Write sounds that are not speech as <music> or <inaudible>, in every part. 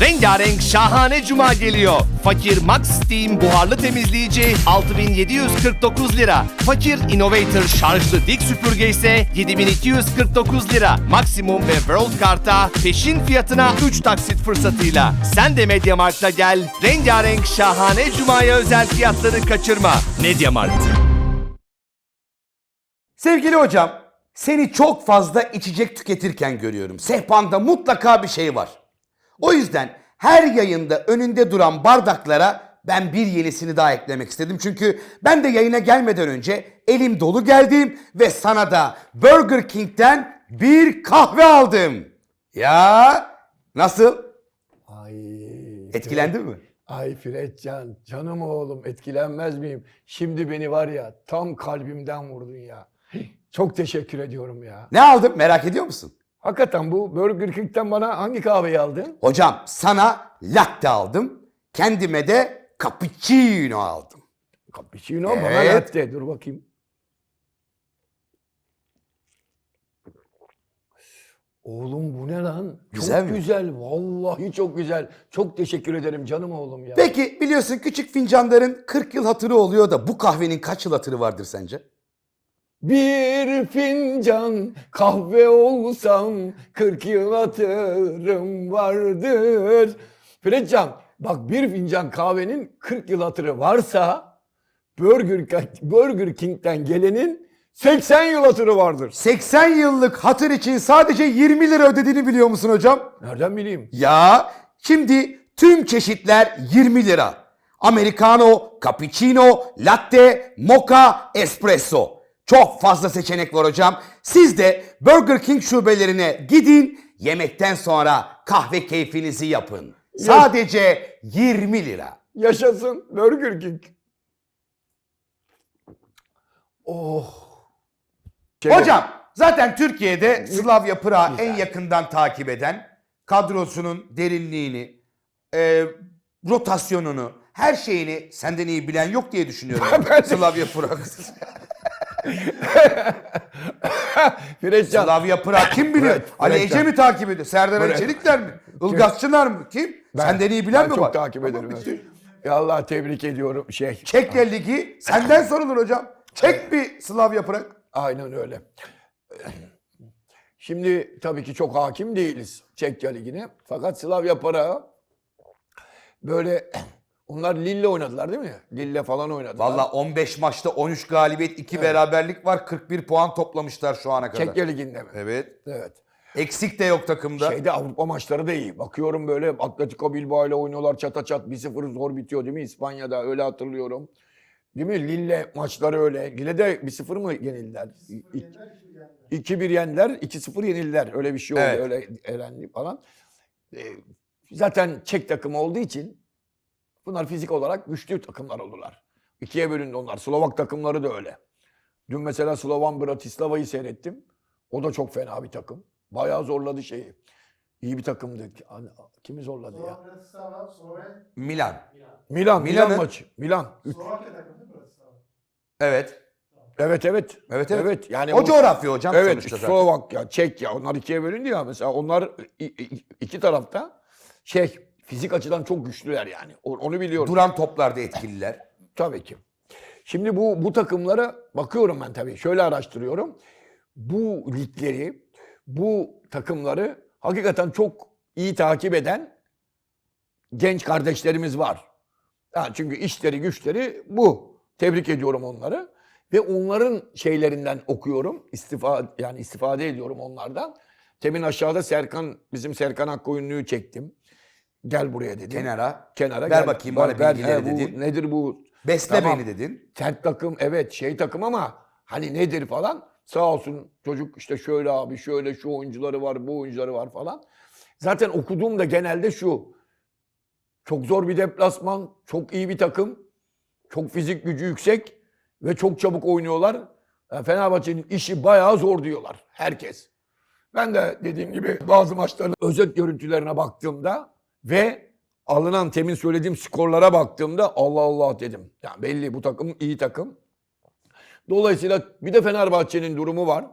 Rengarenk şahane cuma geliyor. Fakir Max Steam buharlı temizleyici 6749 lira. Fakir Innovator şarjlı dik süpürge ise 7249 lira. Maksimum ve World Kart'a peşin fiyatına 3 taksit fırsatıyla. Sen de Mediamarkt'a gel. Rengarenk şahane cumaya özel fiyatları kaçırma. Mediamarkt. Sevgili hocam, seni çok fazla içecek tüketirken görüyorum. Sehpanda mutlaka bir şey var. O yüzden her yayında önünde duran bardaklara ben bir yenisini daha eklemek istedim. Çünkü ben de yayına gelmeden önce elim dolu geldim ve sana da Burger King'den bir kahve aldım. Ya nasıl? Ay. Etkilendin mi? Ay Fredcan, canım oğlum etkilenmez miyim? Şimdi beni var ya tam kalbimden vurdun ya. Çok teşekkür ediyorum ya. Ne aldım merak ediyor musun? Hakikaten bu Burger King'den bana hangi kahveyi aldın? Hocam sana latte aldım. Kendime de cappuccino aldım. Cappuccino bana Evet. latte. Dur bakayım. Oğlum bu ne lan? Güzel çok mi? güzel. Vallahi çok güzel. Çok teşekkür ederim canım oğlum ya. Peki biliyorsun küçük fincanların 40 yıl hatırı oluyor da bu kahvenin kaç yıl hatırı vardır sence? Bir fincan kahve olsam 40 yıl hatırım vardır. Fredcan bak bir fincan kahvenin 40 yıl hatırı varsa Burger, Burger King'den gelenin 80 yıl hatırı vardır. 80 yıllık hatır için sadece 20 lira ödediğini biliyor musun hocam? Nereden bileyim? Ya şimdi tüm çeşitler 20 lira. Americano, cappuccino, latte, mocha, espresso. Çok fazla seçenek var hocam. Siz de Burger King şubelerine gidin, yemekten sonra kahve keyfinizi yapın. Sadece 20 lira. Yaşasın Burger King. Oh. Hocam zaten Türkiye'de Slavia Prag'ı en yakından takip eden kadrosunun derinliğini, e, rotasyonunu, her şeyini senden iyi bilen yok diye düşünüyorum. <laughs> Slavia Prag. <laughs> <laughs> Fredcan. Slavia Prag kim <laughs> biliyor? Evet, Ali Ece mi takip ediyor? Serdar Ali. Çelikler mi? Ilgaz Çınar mı? Kim? senden iyi bilen ben mi çok var? takip ederim. evet. Ya Allah tebrik ediyorum. Şey. Çekya Ligi senden sorulur hocam. Çek bir Slavia Prag. Aynen öyle. Şimdi tabii ki çok hakim değiliz Çekya Ligi'ne. Fakat Slavia Praha böyle onlar Lille oynadılar değil mi? Lille falan oynadılar. Valla 15 maçta 13 galibiyet, 2 beraberlik var. 41 puan toplamışlar şu ana kadar. Çekya Ligi'nde mi? Evet. Evet. Eksik de yok takımda. Şeyde Avrupa maçları da iyi. Bakıyorum böyle Atletico Bilbao ile oynuyorlar çata çat 1-0 zor bitiyor değil mi? İspanya'da öyle hatırlıyorum. Değil mi? Lille maçları öyle. Lille'de 1-0 mı yenildiler? 2-1 yendiler, 2-0 yenildiler. Öyle bir şey oldu. Evet. Öyle elendi falan. Ee, zaten Çek takımı olduğu için bunlar fizik olarak güçlü takımlar oldular. İkiye bölündü onlar. Slovak takımları da öyle. Dün mesela Slovan Bratislava'yı seyrettim. O da çok fena bir takım. Bayağı zorladı şeyi. İyi bir takımdı. Hani Kimi zorladı ya? Bratislava, Milan. Milan, Milan Milan'ın- maçı. Milan. Slovakya takımı değil mi Bratislava? Evet. Evet evet. Evet evet. Yani o bu- coğrafya hocam Evet sonuçta zaten. Slovakya, Çekya onlar ikiye bölündü ya mesela onlar i- i- iki tarafta şey fizik açıdan çok güçlüler yani. Onu biliyorum. Duran toplarda etkililer. <laughs> Tabii ki. Şimdi bu bu takımlara bakıyorum ben tabii. Şöyle araştırıyorum. Bu ligleri, bu takımları hakikaten çok iyi takip eden genç kardeşlerimiz var. Ha, çünkü işleri güçleri bu. Tebrik ediyorum onları. Ve onların şeylerinden okuyorum. İstifa, yani istifade ediyorum onlardan. Temin aşağıda Serkan, bizim Serkan Akkoyunlu'yu çektim. Gel buraya dedim. Kenara. Kenara Ver gel. bakayım bana ver, bilgileri he, bu dedin. Nedir bu? Besle Tamam. beni dedin. Sert takım evet şey takım ama hani nedir falan. Sağ olsun çocuk işte şöyle abi şöyle şu oyuncuları var bu oyuncuları var falan. Zaten okuduğum da genelde şu. Çok zor bir deplasman, çok iyi bir takım, çok fizik gücü yüksek ve çok çabuk oynuyorlar. Yani Fenerbahçe'nin işi bayağı zor diyorlar herkes. Ben de dediğim gibi bazı maçların özet görüntülerine baktığımda ve alınan temin söylediğim skorlara baktığımda Allah Allah dedim. Yani belli bu takım iyi takım. Dolayısıyla bir de Fenerbahçe'nin durumu var.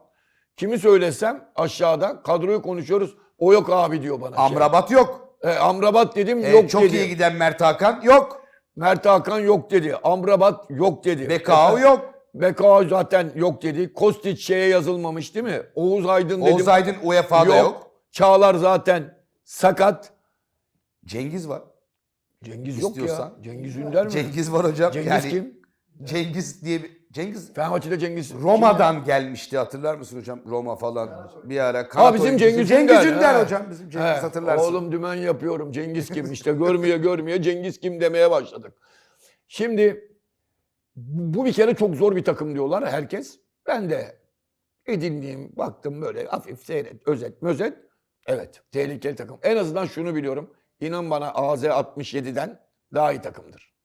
Kimi söylesem aşağıda kadroyu konuşuyoruz. O yok abi diyor bana. şey. Amrabat yok. E, Amrabat dedim E, yok çok dedi. iyi giden Mert Hakan yok. Mert Hakan yok dedi. Amrabat yok dedi. Bekao yok. Bekao zaten yok dedi. Kostić şeye yazılmamış değil mi? Oğuz Aydın dedim. Oğuz Aydın UEFA'da yok. Çağlar zaten sakat. Cengiz var. Cengiz yok İstiyorsan. ya. Cengiz Ünder mi? Cengiz var hocam. Cengiz yani, kim? Cengiz diye bir... Cengiz Fenerbahçe'de Cengiz. Roma'dan gelmişti hatırlar mısın hocam? Roma falan bir ara. Ha kanat bizim oyuncusu. Cengiz, Cengiz Ünder. Ünder hocam. Bizim Cengiz He, hatırlarsın. Oğlum dümen yapıyorum. Cengiz kim? İşte görmüyor görmüyor. Cengiz kim demeye başladık. Şimdi bu bir kere çok zor bir takım diyorlar herkes. Ben de edindiğim baktım böyle hafif seyret, özet, mözet. Evet tehlikeli takım. En azından şunu biliyorum. İnan bana AZ 67'den daha iyi takımdır.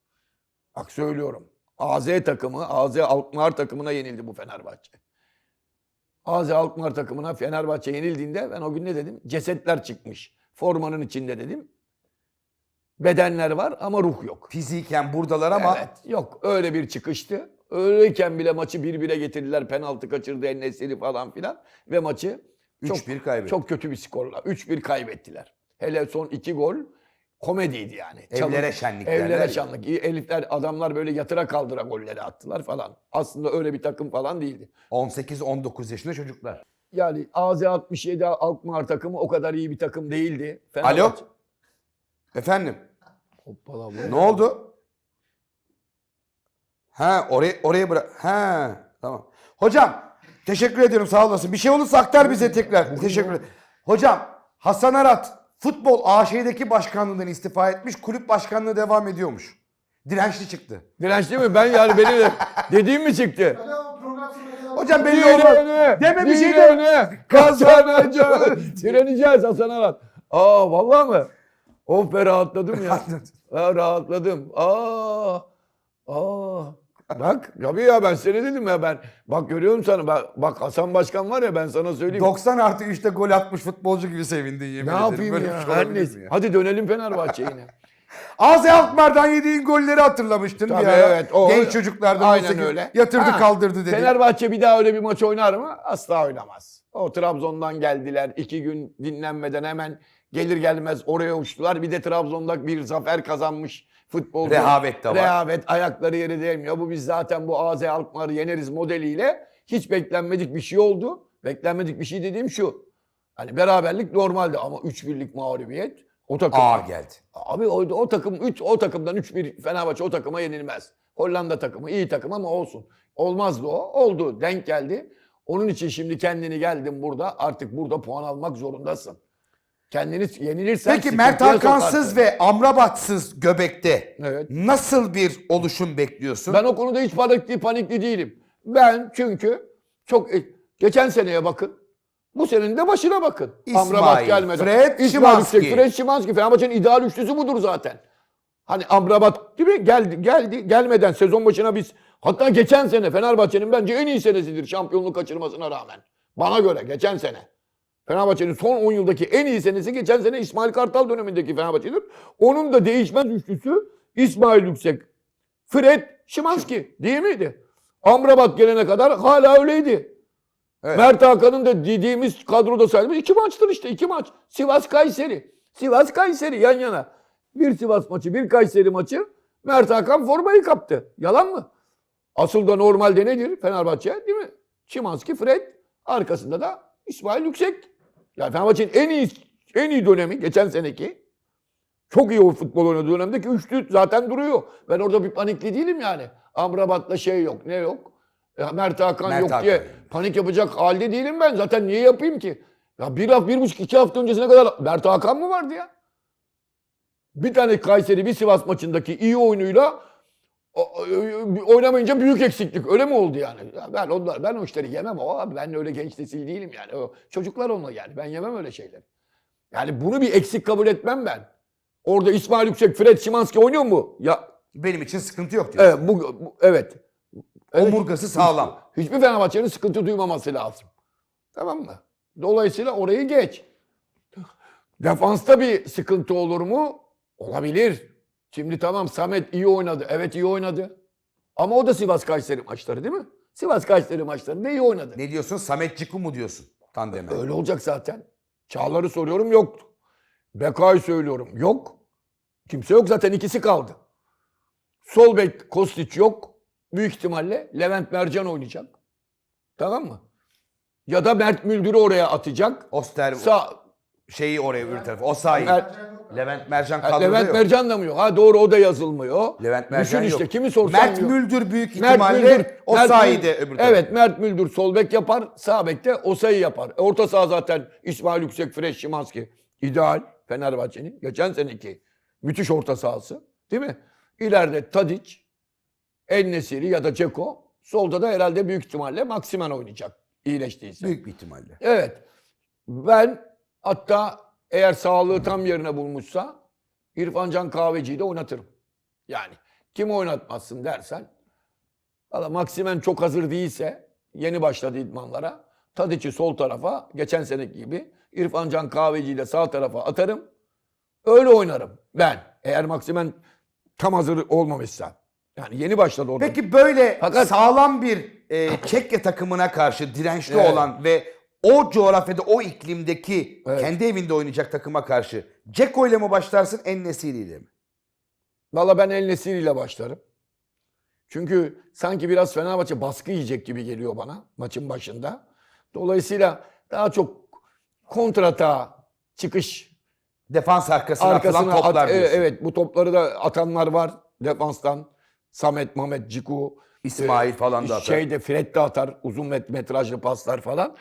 Bak söylüyorum. AZ takımı, AZ Alkmaar takımına yenildi bu Fenerbahçe. AZ Alkmaar takımına Fenerbahçe yenildiğinde ben o gün ne dedim? Cesetler çıkmış. Formanın içinde dedim. Bedenler var ama ruh yok. Fiziken buradalar ama Evet yok öyle bir çıkıştı. Öyleyken bile maçı bir bire getirdiler. Penaltı kaçırdı Enesiri falan filan. Ve maçı çok, 3-1 kaybetti. çok kötü bir skorla 3-1 kaybettiler. Hele son iki gol komediydi yani. Evlere şenlik derler Evlere şenlik. Elifler adamlar böyle yatıra kaldıra golleri attılar falan. Aslında öyle bir takım falan değildi. 18-19 yaşında çocuklar. Yani AZ 67 Alkmaar takımı o kadar iyi bir takım değildi. Alo? Efendim Hoppala bu. ne oldu? Ha oraya oraya bırak. Ha tamam. Hocam teşekkür ediyorum sağ olasın. Bir şey olursa aktar bize tekrar. Teşekkür ederim. Hocam Hasan Arat futbol AŞ'deki başkanlığından istifa etmiş. Kulüp başkanlığı devam ediyormuş. Dirençli çıktı. Dirençli mi? Ben yani benim de <laughs> dediğim mi çıktı? Hocam belli olmaz. Direne, Deme bir şey de. direne, kazanacağız. <laughs> Direneceğiz Hasan Arat. Aa vallahi mı? Of be rahatladım ya. <laughs> ha, rahatladım. Aa, aa. Bak tabii ya ben seni dedim ya ben. Bak görüyorum sana. Bak, bak Hasan Başkan var ya ben sana söyleyeyim. 90 artı 3'te gol atmış futbolcu gibi sevindin yemin ne ederim. yapayım Böyle ya? bir şey Her olabilir neyse. mi ya? Hadi dönelim Fenerbahçe'ye yine. <laughs> AZ Alkmaar'dan yediğin golleri hatırlamıştın Tabii, bir ara. evet, o- Genç çocuklardan Aynen 18 öyle. yatırdı Ha, kaldırdı dedi. Fenerbahçe bir daha öyle bir maç oynar mı? Asla oynamaz. O Trabzon'dan geldiler. iki gün dinlenmeden hemen gelir gelmez oraya uçtular. Bir de Trabzon'da bir zafer kazanmış futbolcu. Rehavet de var. Rehavet, ayakları yere değmiyor. Bu biz zaten bu AZ Alkmaar'ı yeneriz modeliyle hiç beklenmedik bir şey oldu. Beklenmedik bir şey dediğim şu. Hani beraberlik normaldi ama 3-1'lik mağlubiyet o takım. Ağır geldi. Abi o, o takım 3 o takımdan 3-1 Fenerbahçe o takıma yenilmez. Hollanda takımı iyi takım ama olsun. Olmazdı o. Oldu. Denk geldi. Onun için şimdi kendini geldin burada. Artık burada puan almak zorundasın. Kendini yenilirsen Peki Mert Hakansız ve Amrabatsız göbekte Evet. nasıl bir oluşum bekliyorsun? Ben o konuda hiç panikli, panikli değilim. Ben çünkü çok e, geçen seneye bakın. Bu senenin de başına bakın. İsmail, Amrabat gelmeden. Fred, İsmail Szymanski. Yüksek, Fred Şimanski. Fenerbahçe'nin ideal üçlüsü budur zaten. Hani Amrabat gibi geldi, geldi, gelmeden sezon başına biz hatta geçen sene Fenerbahçe'nin bence en iyi senesidir şampiyonluk kaçırmasına rağmen. Bana göre geçen sene. Fenerbahçe'nin son 10 yıldaki en iyi senesi geçen sene İsmail Kartal dönemindeki Fenerbahçe'dir. Onun da değişmez üçlüsü İsmail Yüksek, Fred, Şimanski değil miydi? Amrabat gelene kadar hala öyleydi. Evet. Mert Hakan'ın da dediğimiz kadroda saydığımız iki maçtır işte iki maç. Sivas Kayseri. Sivas Kayseri yan yana. Bir Sivas maçı bir Kayseri maçı Mert Hakan formayı kaptı. Yalan mı? Asıl da normalde nedir Fenerbahçe değil mi? Şimanski, Fred arkasında da İsmail Yüksek. Yani Fenerbahçe'nin en iyi en iyi dönemi geçen seneki çok iyi o futbol oynadığı dönemdeki üçlü zaten duruyor. Ben orada bir panikli değilim yani. Amrabat'la şey yok, ne yok? Ya Mert Hakan Mert yok Hakan diye panik yapacak halde değilim ben. Zaten niye yapayım ki? Ya bir hafta, bir buçuk, iki hafta öncesine kadar Mert Hakan mı vardı ya? Bir tane Kayseri, bir Sivas maçındaki iyi oyunuyla oynamayınca büyük eksiklik. Öyle mi oldu yani? Ya ben onlar, ben o işleri yemem o abi. Ben öyle genç nesil değilim yani. O çocuklar onunla yani. Ben yemem öyle şeyleri. Yani bunu bir eksik kabul etmem ben. Orada İsmail Yüksek, Fred Şimanski oynuyor mu? Ya Benim için sıkıntı yok diyorsun. evet, bu, bu- evet. Evet. Omurgası sağlam. Hiçbir Fenerbahçe'nin sıkıntı duymaması lazım. Tamam mı? Dolayısıyla orayı geç. Defansta bir sıkıntı olur mu? Olabilir. Şimdi tamam Samet iyi oynadı. Evet iyi oynadı. Ama o da Sivas Kayseri maçları değil mi? Sivas Kayseri maçlarında iyi oynadı. Ne diyorsun? Samet Ciku mu diyorsun? Tandeme. Öyle olacak zaten. Çağlar'ı soruyorum yoktu. Bekay söylüyorum. Yok. Kimse yok zaten ikisi kaldı. Sol bek Kostić yok. Büyük ihtimalle Levent Mercan oynayacak. Tamam mı? Ya da Mert Müldür'ü oraya atacak. Oster Sağ, şeyi oraya öbür tarafa. O sahi. Mer- Levent Mercan kadroda Levent yok. Mercan da mı yok? Ha doğru o da yazılmıyor. Levent Mercan Düşün işte yok. kimi sorsan Mert yok. Müldür büyük Mert ihtimalle Müldür, o Mert sahide Müldür- öbür tarafa. Evet Mert Müldür sol bek yapar. Sağ bekte Osayi yapar. E, Orta saha zaten İsmail Yüksek, Fresh, Şimanski. İdeal Fenerbahçe'nin. Geçen seneki müthiş orta sahası. Değil mi? İleride Tadic, El-Nesiri ya da Ceko. Solda da herhalde büyük ihtimalle Maksimen oynayacak. İyileştiyse. Büyük bir ihtimalle. Evet. Ben hatta eğer sağlığı tam yerine bulmuşsa İrfan Can Kahveci'yi de oynatırım. Yani kim oynatmazsın dersen valla Maksimen çok hazır değilse yeni başladı idmanlara. Tadiç'i sol tarafa geçen seneki gibi İrfan Can Kahveci'yi de sağ tarafa atarım. Öyle oynarım ben. Eğer Maksimen tam hazır olmamışsa. Yani yeni başladı orada. Peki böyle Fakat- sağlam bir e, Çekya takımına karşı dirençli Evet. olan ve o coğrafyada, o iklimdeki Evet. kendi evinde oynayacak takıma karşı Ceko ile mi başlarsın, En-Nesyri ile mi? Valla ben El Nesiri ile başlarım. Çünkü sanki biraz Fenerbahçe baskı yiyecek gibi geliyor bana maçın başında. Dolayısıyla daha çok kontrata çıkış Defans arkasına, arkasına atılan toplar at- e, diyorsun. evet bu topları da atanlar var defanstan. Samet, Mehmet, Ciku, İsmail falan da atar. Şeyde Fred de atar uzun met- metrajlı paslar falan.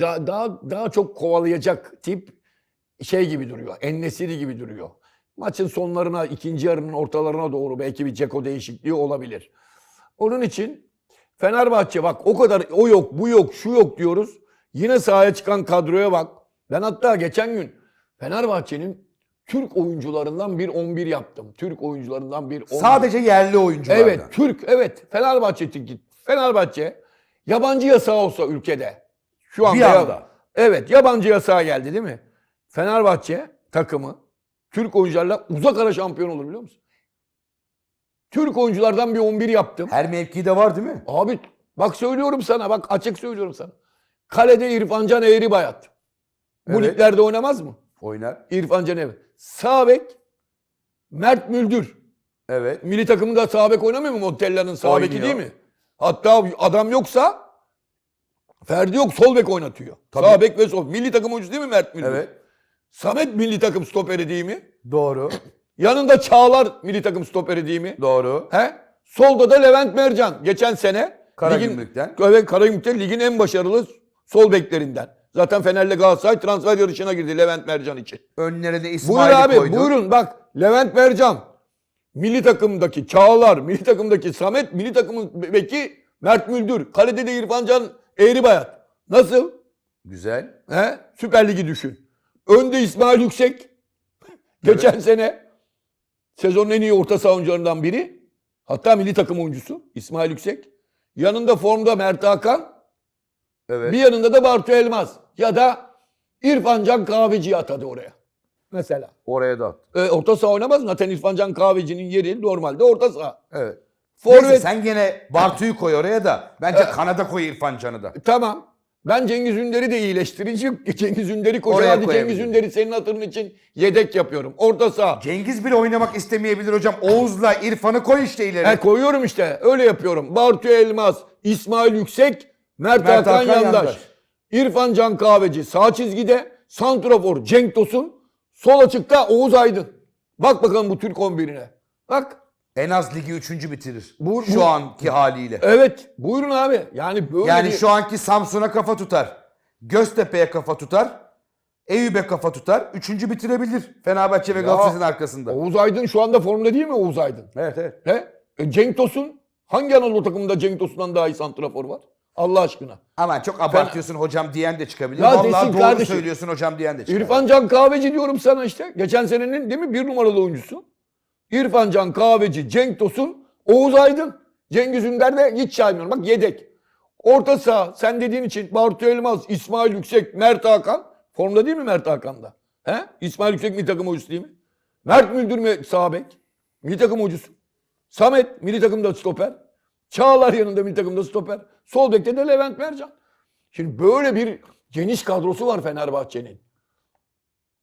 Daha, daha, daha çok kovalayacak tip şey gibi duruyor. Ennesiri gibi duruyor. Maçın sonlarına, ikinci yarının ortalarına doğru belki bir Ceko değişikliği olabilir. Onun için Fenerbahçe bak o kadar o yok, bu yok, şu yok diyoruz. Yine sahaya çıkan kadroya bak. Ben hatta geçen gün Fenerbahçe'nin Türk oyuncularından bir 11 yaptım. Türk oyuncularından bir 11. Sadece yerli oyunculardan. Evet Türk evet Fenerbahçe Fenerbahçe yabancı yasağı olsa ülkede şu anda Bir anda. evet yabancı yasağı geldi değil mi? Fenerbahçe takımı Türk oyuncularla uzak ara şampiyon olur biliyor musun? Türk oyunculardan bir 11 yaptım. Her mevkide var değil mi? Abi bak söylüyorum sana bak açık söylüyorum sana. Kalede İrfan Can Eğribayat. Bu Evet. liglerde oynamaz mı? Oynar. İrfan Can Eğri. Sağ bek Mert Müldür. Evet. Milli takımında sağ bek oynamıyor mu Montella'nın sağ beki değil mi? Hatta adam yoksa Ferdi yok sol bek oynatıyor. Tabii. Sağ bek ve sol. Milli takım oyuncusu değil mi Mert Müldür? Evet. Samet milli takım stoperi değil mi? Doğru. Yanında Çağlar milli takım stoperi değil mi? Doğru. He? Solda da Levent Mercan. Geçen sene Karagümrük'ten. Evet Karagümrük'ten ligin en başarılı sol beklerinden. Zaten Fener'le Galatasaray transfer yarışına girdi Levent Mercan için. Önlerine de Buyur İsmail'i abi koydu. buyurun bak Levent Mercan. Milli takımdaki Çağlar, milli takımdaki Samet, milli takımdaki Mert Müldür. Kalede de İrfan Can Eğribayat. Nasıl? Güzel. He? Süper Ligi düşün. Önde İsmail Yüksek. <laughs> Geçen sene sezonun en iyi orta saha oyuncularından biri. Hatta milli takım oyuncusu İsmail Yüksek. Yanında formda Mert Hakan. Evet. Bir yanında da Bartu Elmaz. Ya da İrfan Can Kahveci'yi atadı oraya. Mesela. Oraya da. E, orta saha oynamaz mı? Zaten İrfan Can Kahveci'nin yeri normalde orta saha. Evet. Forvet Neyse sen gene Bartu'yu koy oraya da. Bence Kanada koy İrfan Can'ı da. tamam. Ben Cengiz Ünder'i de iyileştirici. <laughs> Cengiz Ünder'i hadi Cengiz. Ünder'i senin hatırın için yedek yapıyorum. Orta saha. Cengiz bile oynamak istemeyebilir hocam. Oğuz'la İrfan'ı koy işte ileri. He, koyuyorum işte. Öyle yapıyorum. Bartu Elmaz, İsmail Yüksek, Mert, Mert Hakan, Hakan Yandaş. Yandaş. İrfan Can Kahveci sağ çizgide. Santrafor Cenk Tosun. Sol açıkta Oğuz Aydın. Bak bakalım bu Türk 11'ine. Bak. En az ligi üçüncü bitirir. Bu- şu bu- anki haliyle. Evet. Buyurun abi. Yani böyle Yani bir- şu anki Samsun'a kafa tutar. Göztepe'ye kafa tutar. Eyüp'e kafa tutar. Üçüncü bitirebilir. Fenerbahçe ve Galatasaray'ın arkasında. Oğuz Aydın şu anda formda değil mi Oğuz Aydın? Evet evet. He? E, Cenk Tosun. Hangi Anadolu takımında Cenk Tosun'dan daha iyi santrafor var? Allah aşkına. Aman çok abartıyorsun hocam diyen de çıkabilir. Ya Vallahi doğru kardeşim. söylüyorsun hocam diyen de çıkabilir. İrfan Can Kahveci diyorum sana işte. Geçen senenin değil mi bir numaralı oyuncusu. İrfan Can Kahveci, Cenk Tosun, Oğuz Aydın. Cengiz Ünder de hiç saymıyorum. Bak yedek. Orta saha sen dediğin için Bartu Elmaz, İsmail Yüksek, Mert Hakan. Formda değil mi Mert Hakan'da? He? İsmail Yüksek milli takım oyuncusu değil mi? Mert Müldür mü sağ bek? Milli takım oyuncusu. Samet milli takımda stoper. Çağlar yanında milli takımda stoper. Sol bekte de Levent Mercan. Şimdi böyle bir geniş kadrosu var Fenerbahçe'nin.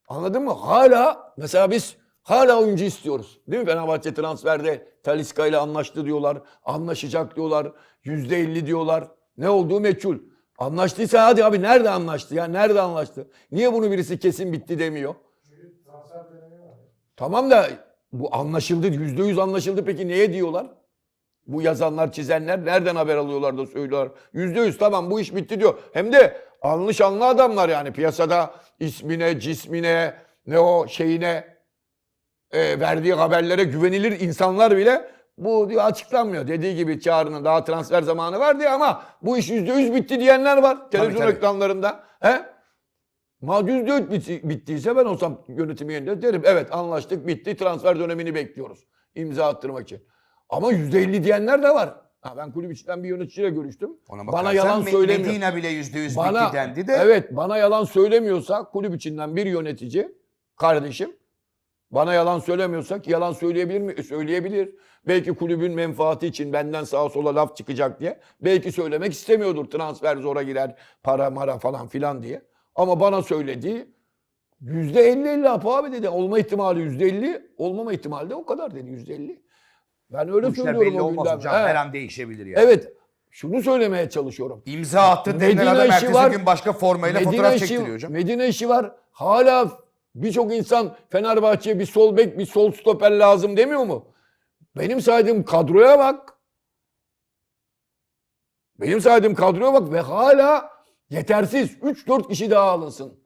Anladın mı? Hala mesela biz hala oyuncu istiyoruz. Değil mi? Fenerbahçe transferde Taliska ile anlaştı diyorlar. Anlaşacak diyorlar. Yüzde elli diyorlar. Ne olduğu meçhul. Anlaştıysa hadi abi nerede anlaştı ya? Nerede anlaştı? Niye bunu birisi kesin bitti demiyor? Tamam da bu anlaşıldı. Yüzde yüz anlaşıldı. Peki neye diyorlar? Bu yazanlar, çizenler nereden haber alıyorlar da söylüyorlar. Yüzde yüz tamam bu iş bitti diyor. Hem de anlı adamlar yani piyasada ismine, cismine, ne o şeyine e, verdiği haberlere güvenilir insanlar bile bu diyor açıklanmıyor. Dediği gibi Çağrı'nın daha transfer zamanı var diye ama bu iş yüzde yüz bitti diyenler var televizyon tabii. ekranlarında. He? Ma yüzde yüz bitti- bittiyse ben olsam yönetimi yerinde derim evet anlaştık bitti transfer dönemini bekliyoruz. imza attırmak için. Ama yüzde elli diyenler de var. Ha, ben kulüp içinden bir yöneticiyle görüştüm. Ona bana yalan Me- söylemiyor. Medina bile %100 Bana, bitti dendi de. Evet bana yalan söylemiyorsa kulüp içinden bir yönetici kardeşim bana yalan söylemiyorsa ki yalan söyleyebilir mi? E, Söyleyebilir. Belki kulübün menfaati için benden sağa sola laf çıkacak diye. Belki söylemek istemiyordur. Transfer zora girer, para mara falan filan diye. Ama bana söylediği yüzde elli elli abi dedi. Olma ihtimali yüzde elli, olmama ihtimali de o kadar dedi yüzde elli. Ben öyle işler söylüyorum belli o olmaz günden. hocam. He. Her an değişebilir yani. Evet. Şunu söylemeye çalışıyorum. İmza attı denilen Medine adam işi ertesi var. gün başka formayla Medine fotoğraf işi, çektiriyor hocam. Medine işi var. Hala birçok insan Fenerbahçe'ye bir sol bek, bir sol stoper lazım demiyor mu? Benim saydığım kadroya bak. Benim saydığım kadroya bak ve hala yetersiz. 3-4 kişi daha alınsın.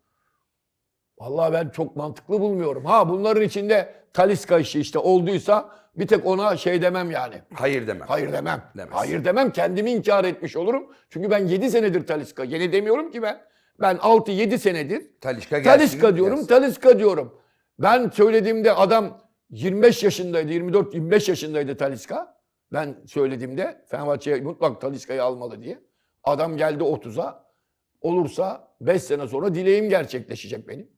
Vallahi ben çok mantıklı bulmuyorum. Ha bunların içinde Taliska işi işte olduysa bir tek ona şey demem yani. Hayır demem. Hayır demem. Demez. Hayır demem. Kendimi inkar etmiş olurum. Çünkü ben 7 senedir Taliska. Yeni demiyorum ki ben. Ben 6-7 senedir Talişka gelsin. Taliska diyorum, gelsin. Taliska diyorum. Ben söylediğimde adam 25 yaşındaydı, 24-25 yaşındaydı Taliska. Ben söylediğimde Fenerbahçe mutlak Taliska'yı almalı diye. Adam geldi 30'a. Olursa 5 sene sonra dileğim gerçekleşecek benim.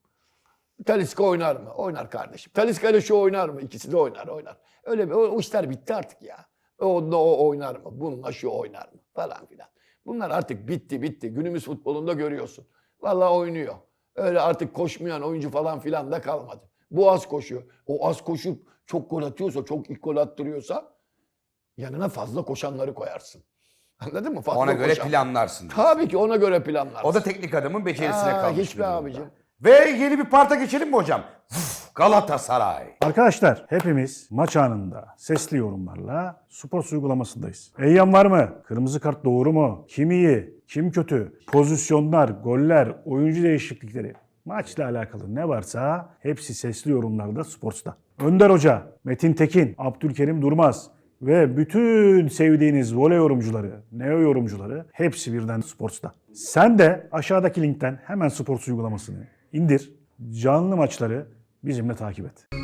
Taliska oynar mı? Oynar kardeşim. Taliska ile şu oynar mı? İkisi de oynar, oynar. Öyle bir, o, o işler bitti artık ya. O, o oynar mı? Bununla şu oynar mı? Falan filan. Bunlar artık bitti bitti. Günümüz futbolunda görüyorsun. Vallahi oynuyor. Öyle artık koşmayan oyuncu falan filan da kalmadı. Bu az koşuyor. O az koşup çok gol atıyorsa, çok ilk gol attırıyorsa yanına fazla koşanları koyarsın. Anladın mı? Fazla Ona göre koşan. planlarsın. Tabii ki ona göre planlarsın. O da teknik adamın becerisine Aa, kalmış. hiç bir be durumda. abicim. Ve yeni bir parta geçelim mi hocam? Galatasaray. Arkadaşlar hepimiz maç anında sesli yorumlarla spor uygulamasındayız. Eyyam var mı? Kırmızı kart doğru mu? Kim iyi? Kim kötü? Pozisyonlar, goller, oyuncu değişiklikleri. Maçla alakalı ne varsa hepsi sesli yorumlarda Sports'ta. Önder Hoca, Metin Tekin, Abdülkerim Durmaz ve bütün sevdiğiniz voley yorumcuları, neo yorumcuları hepsi birden Sports'ta. Sen de aşağıdaki linkten hemen Sports uygulamasını indir. Canlı maçları bizimle takip et.